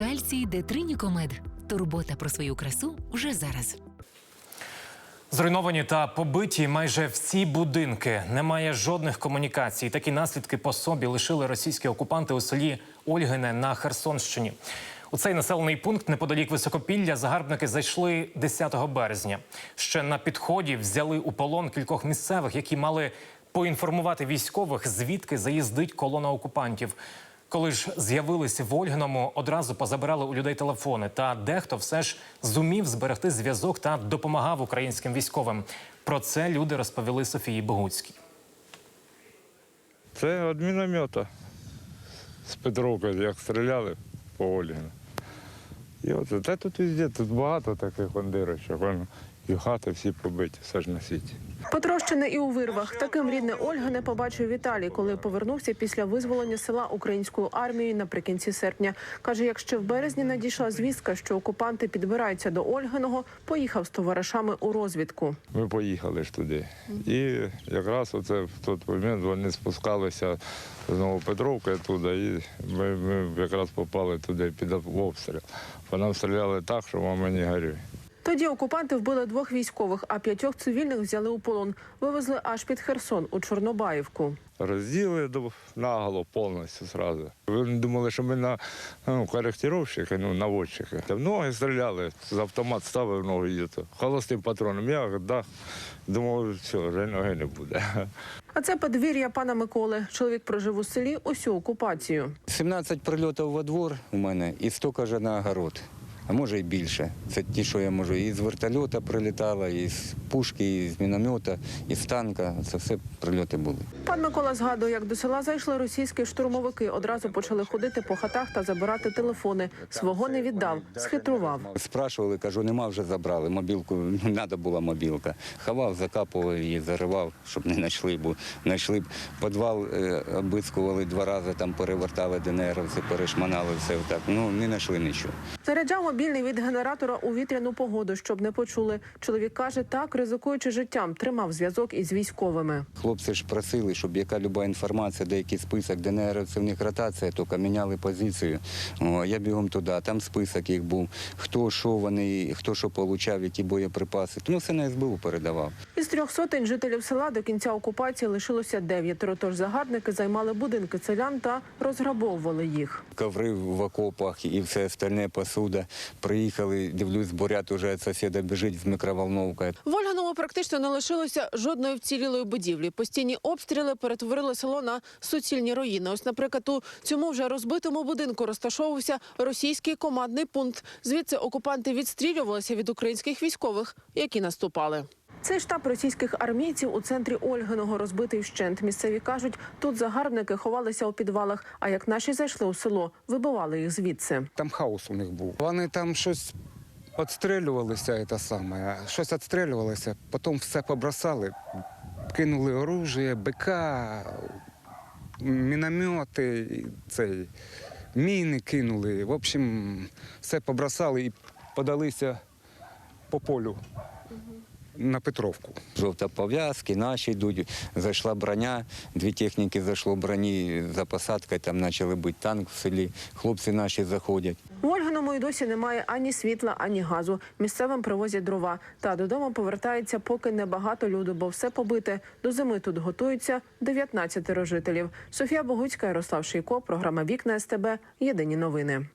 Кальцій Детринікомед. Турбота про свою красу вже зараз. Зруйновані та побиті майже всі будинки. Немає жодних комунікацій. Такі наслідки по собі лишили російські окупанти у селі Ольгине на Херсонщині. У цей населений пункт неподалік високопілля загарбники зайшли 10 березня. Ще на підході взяли у полон кількох місцевих, які мали поінформувати військових, звідки заїздить колона окупантів. Коли ж з'явилися в Ольгиному, одразу позабирали у людей телефони. Та дехто все ж зумів зберегти зв'язок та допомагав українським військовим. Про це люди розповіли Софії Богуцькій. Це від з Петровки, як стріляли по Ольгіну. І от та тут везде, тут багато таких бандерочок. воно. І хати всі побиті, все ж на світі. Потрощене і у вирвах. Таким рідне Ольга не побачив Віталій, коли повернувся після визволення села українською армією наприкінці серпня. Каже, як ще в березні надійшла звістка, що окупанти підбираються до Ольгиного, поїхав з товаришами у розвідку. Ми поїхали ж туди. І якраз оце в той момент вони спускалися з Новопетровки туди, і ми, ми якраз попали туди під обстріл. По нам стріляли так, що мама не горюй. Тоді окупанти вбили двох військових, а п'ятьох цивільних взяли у полон. Вивезли аж під Херсон у Чорнобаївку. Розділи до наголо повністю зразу. Вони думали, що ми на ну, коректировщики, ну, наводчики. В ноги стріляли, з автомат ставив ноги і. Холостим патроном. Я да. думав, все, вже ноги не буде. А це подвір'я пана Миколи. Чоловік прожив у селі усю окупацію. 17 прильотів во двор у мене і стільки ж на огород. А може і більше. Це ті, що я можу. І з вертольота прилітало, і з пушки, і з міномета, і з танка. Це все прильоти були. Пан Микола згадує, як до села зайшли російські штурмовики. Одразу почали ходити по хатах та забирати телефони. Свого не віддав, схитрував. Спрашували, кажу, нема вже забрали. Мобілку не треба була мобілка. Ховав, закапував її, заривав, щоб не знайшли, бо знайшли б підвал, е, обискували два рази, там перевертали ДНРовці, перешманали все так. Ну не знайшли нічого. Заряджав мобільний від генератора у вітряну погоду, щоб не почули. Чоловік каже, так ризикуючи життям, тримав зв'язок із військовими. Хлопці ж просили, щоб яка люба інформація, де якийсь список ДНРівців, в них ротація, тільки міняли позицію. О, я бігом туди, там список їх був, хто що вони, хто що получав, які боєприпаси. Ну, все на СБУ передавав. Із трьох сотень жителів села до кінця окупації лишилося дев'ятеро. Тож загарбники займали будинки селян та розграбовували їх. Коври в окопах і все остальне посуда. Приїхали, дивлюсь, бурят уже сусіда біжить з мікроволновкою. В Ольганому практично не лишилося жодної вцілілої будівлі. Постійні обстріли перетворили село на суцільні руїни. Ось, наприклад, у цьому вже розбитому будинку розташовувався російський командний пункт. Звідси окупанти відстрілювалися від українських військових, які наступали. Цей штаб російських армійців у центрі Ольгиного розбитий вщент. Місцеві кажуть, тут загарбники ховалися у підвалах. А як наші зайшли у село, вибивали їх звідси. Там хаос у них був. Вони там щось відстрілювалися, це саме, щось відстрілювалося, потім все побросали, кинули оружие, БК, міномети, цей, міни кинули. В общем, все побросали і подалися по полю на Петровку. Жовта пов'язки, наші йдуть. Зайшла броня, дві техніки зайшло броні за посадкою, там почали бути танк в селі. Хлопці наші заходять. В Ольганому й досі немає ані світла, ані газу. Місцевим привозять дрова. Та додому повертається поки небагато люду, бо все побите. До зими тут готуються 19 жителів. Софія Богуцька, Ярослав Шийко, програма Вікна СТБ. Єдині новини.